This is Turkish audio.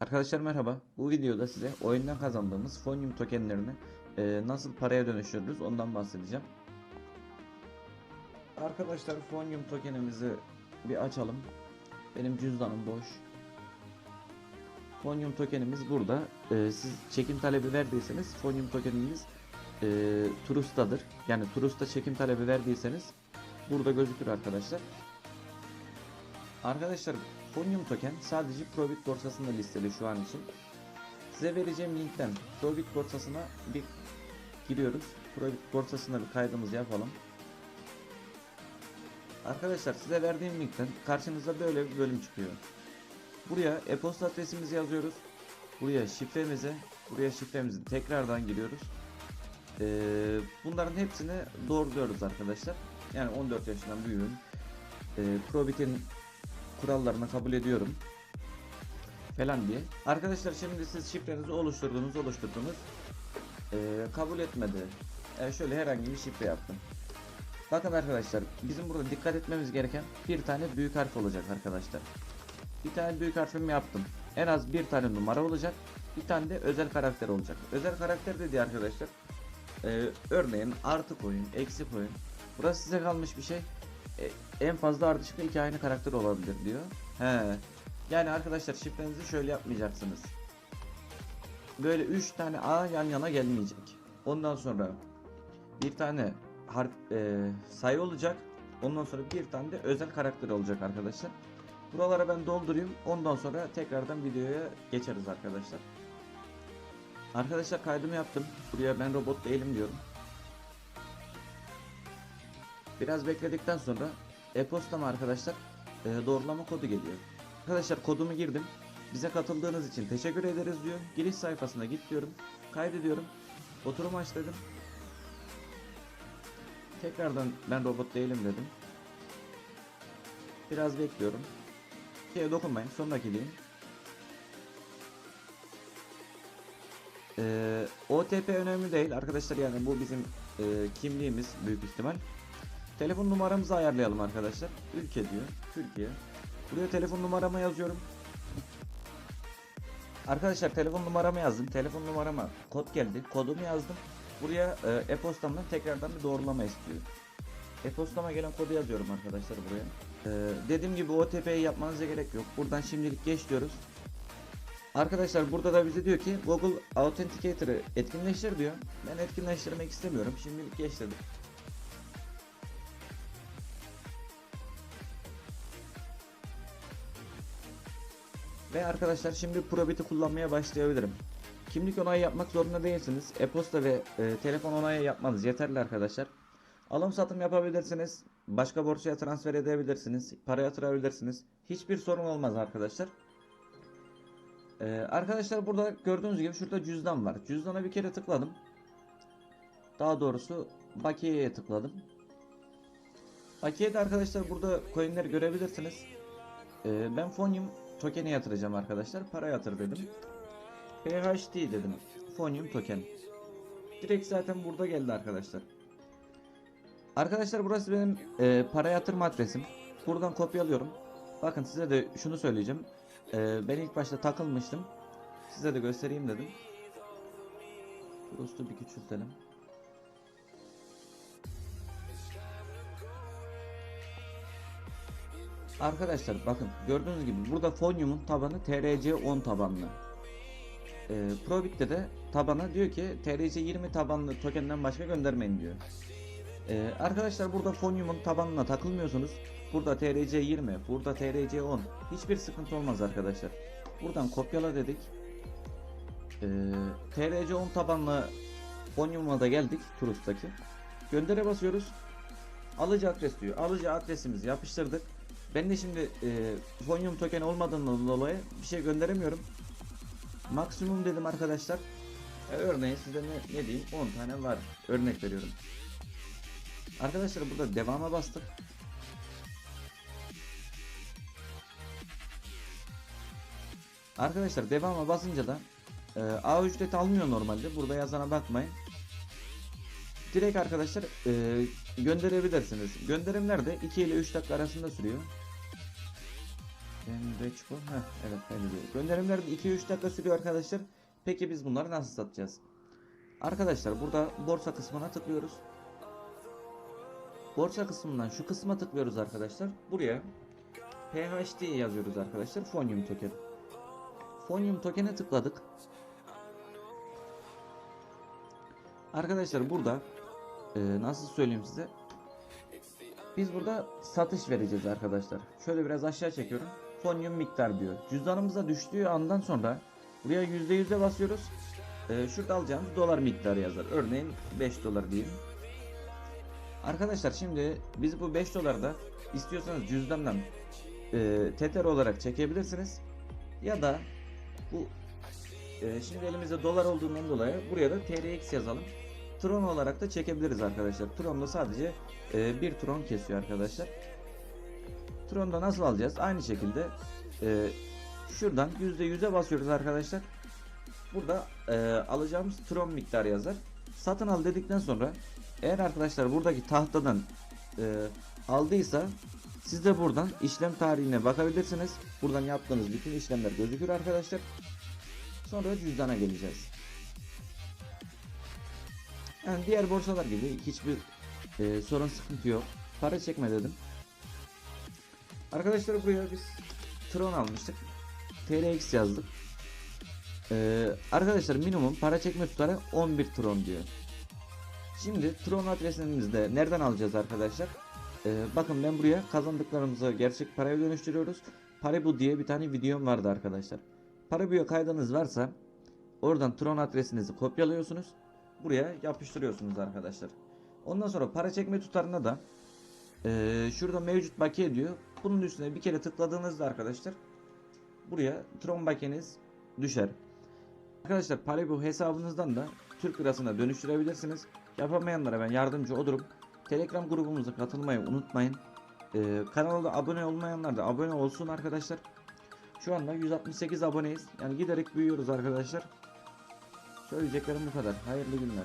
Arkadaşlar merhaba. Bu videoda size oyundan kazandığımız Fonium tokenlerini e, nasıl paraya dönüştürürüz ondan bahsedeceğim. Arkadaşlar Fonium tokenimizi bir açalım. Benim cüzdanım boş. Fonium tokenimiz burada. E, siz çekim talebi verdiyseniz Fonium tokenimiz e, Trust'tadır. Yani Trust'ta çekim talebi verdiyseniz burada gözükür arkadaşlar. Arkadaşlar Fonium token sadece Probit borsasında listeli şu an için. Size vereceğim linkten Probit borsasına bir giriyoruz. Probit borsasına bir kaydımızı yapalım. Arkadaşlar size verdiğim linkten karşınıza böyle bir bölüm çıkıyor. Buraya e-posta adresimizi yazıyoruz. Buraya şifremizi, buraya şifremizi tekrardan giriyoruz. Ee, bunların hepsini doğruluyoruz arkadaşlar. Yani 14 yaşından büyüğüm. Ee, Probit'in kurallarını kabul ediyorum falan diye. Arkadaşlar şimdi siz şifrenizi oluşturdunuz oluşturdunuz Ee, kabul etmedi. Ee, şöyle herhangi bir şifre yaptım. Bakın arkadaşlar bizim burada dikkat etmemiz gereken bir tane büyük harf olacak arkadaşlar. Bir tane büyük harfimi yaptım. En az bir tane numara olacak. Bir tane de özel karakter olacak. Özel karakter dedi arkadaşlar. Ee, örneğin artı koyun, eksi koyun. Burası size kalmış bir şey. E, en fazla ardışıklı iki aynı karakter olabilir diyor. He. Yani arkadaşlar şifrenizi şöyle yapmayacaksınız. Böyle 3 tane A yan yana gelmeyecek. Ondan sonra bir tane harf e, sayı olacak. Ondan sonra bir tane de özel karakter olacak arkadaşlar. Buralara ben doldurayım. Ondan sonra tekrardan videoya geçeriz arkadaşlar. Arkadaşlar kaydımı yaptım. Buraya ben robot değilim diyorum. Biraz bekledikten sonra e-postama arkadaşlar e, doğrulama kodu geliyor. Arkadaşlar kodumu girdim. Bize katıldığınız için teşekkür ederiz diyor. Giriş sayfasına git diyorum. Kaydediyorum. Oturum aç dedim. Tekrardan ben robot değilim dedim. Biraz bekliyorum. Şeye dokunmayın. Sonraki diyeyim. Ee, OTP önemli değil arkadaşlar yani bu bizim e, kimliğimiz büyük ihtimal. Telefon numaramızı ayarlayalım arkadaşlar. Ülke diyor. Türkiye. Buraya telefon numaramı yazıyorum. Arkadaşlar telefon numaramı yazdım. Telefon numarama kod geldi. Kodumu yazdım. Buraya e, e-postamdan tekrardan bir doğrulama istiyor. E-postama gelen kodu yazıyorum arkadaşlar buraya. E, dediğim gibi OTP'yi yapmanıza gerek yok. Buradan şimdilik geç diyoruz. Arkadaşlar burada da bize diyor ki Google Authenticator'ı etkinleştir diyor. Ben etkinleştirmek istemiyorum. Şimdilik geç. Ve arkadaşlar şimdi Probit'i kullanmaya başlayabilirim. Kimlik onayı yapmak zorunda değilsiniz. E-posta ve e, telefon onayı yapmanız yeterli arkadaşlar. Alım satım yapabilirsiniz. Başka borsaya transfer edebilirsiniz. Para yatırabilirsiniz. Hiçbir sorun olmaz arkadaşlar. Ee, arkadaşlar burada gördüğünüz gibi şurada cüzdan var. Cüzdana bir kere tıkladım. Daha doğrusu bakiyeye tıkladım. Bakiyede arkadaşlar burada coinleri görebilirsiniz. Ee, ben Fonium token'e yatıracağım arkadaşlar. Para yatır dedim. PHD dedim. Fonium token. Direkt zaten burada geldi arkadaşlar. Arkadaşlar burası benim e, para yatırma adresim. Buradan kopyalıyorum. Bakın size de şunu söyleyeceğim. E, ben ilk başta takılmıştım. Size de göstereyim dedim. Frost'u bir küçültelim. Arkadaşlar bakın gördüğünüz gibi burada Fonium'un tabanı TRC10 tabanlı. E, Probit'te de tabanı diyor ki TRC20 tabanlı tokenden başka göndermeyin diyor. Ee, arkadaşlar burada Fonium'un tabanına takılmıyorsunuz. Burada TRC20, burada TRC10. Hiçbir sıkıntı olmaz arkadaşlar. Buradan kopyala dedik. Ee, TRC10 tabanlı Fonium'a da geldik Trust'taki. Göndere basıyoruz. Alıcı adres diyor. Alıcı adresimizi yapıştırdık. Ben de şimdi e, Fonium token olmadığından dolayı bir şey gönderemiyorum. Maksimum dedim arkadaşlar. E, örneğin size ne, ne diyeyim 10 tane var. Örnek veriyorum. Arkadaşlar burada devama bastık. Arkadaşlar devama basınca da e, A ücreti almıyor normalde. Burada yazana bakmayın. Direkt arkadaşlar e, gönderebilirsiniz. Gönderimler de 2 ile 3 dakika arasında sürüyor. Enrichco. Heh, evet kaydediyor. Gönderimler 2-3 dakika sürüyor arkadaşlar. Peki biz bunları nasıl satacağız? Arkadaşlar burada borsa kısmına tıklıyoruz. Borsa kısmından şu kısma tıklıyoruz arkadaşlar. Buraya PHD yazıyoruz arkadaşlar. Fonium token. Fonium token'e tıkladık. Arkadaşlar burada e, nasıl söyleyeyim size? Biz burada satış vereceğiz arkadaşlar. Şöyle biraz aşağı çekiyorum. Fonium miktar diyor. Cüzdanımıza düştüğü andan sonra buraya %100'e basıyoruz. Ee, şurada alacağımız dolar miktarı yazar. Örneğin 5 dolar diyelim. Arkadaşlar şimdi biz bu 5 doları da istiyorsanız cüzdandan e, Tether olarak çekebilirsiniz. Ya da bu e, şimdi elimizde dolar olduğundan dolayı buraya da TRX yazalım. Tron olarak da çekebiliriz arkadaşlar. Tron'da sadece e, bir Tron kesiyor arkadaşlar. Tron'da nasıl alacağız? Aynı şekilde e, şuradan %100'e basıyoruz arkadaşlar. Burada e, alacağımız Tron miktarı yazar. Satın al dedikten sonra eğer arkadaşlar buradaki tahtadan e, aldıysa siz de buradan işlem tarihine bakabilirsiniz. Buradan yaptığınız bütün işlemler gözükür arkadaşlar. Sonra cüzdana geleceğiz. Yani diğer borsalar gibi hiçbir e, sorun sıkıntı yok. Para çekme dedim. Arkadaşlar buraya biz Tron almıştık. TRX yazdık. Ee, arkadaşlar minimum para çekme tutarı 11 Tron diyor. Şimdi Tron adresimizde nereden alacağız arkadaşlar? Ee, bakın ben buraya kazandıklarımızı gerçek paraya dönüştürüyoruz. Paribu diye bir tane videom vardı arkadaşlar. Paribu'ya kaydınız varsa oradan Tron adresinizi kopyalıyorsunuz. Buraya yapıştırıyorsunuz arkadaşlar. Ondan sonra para çekme tutarına da ee, şurada mevcut bakiye diyor. Bunun üstüne bir kere tıkladığınızda arkadaşlar buraya Tron bakiyeniz düşer. Arkadaşlar Paribu hesabınızdan da Türk lirasına dönüştürebilirsiniz. Yapamayanlara ben yardımcı olurum. Telegram grubumuza katılmayı unutmayın. Ee, kanala abone olmayanlar da abone olsun arkadaşlar. Şu anda 168 aboneyiz. Yani giderek büyüyoruz arkadaşlar. Söyleyeceklerim bu kadar. Hayırlı günler.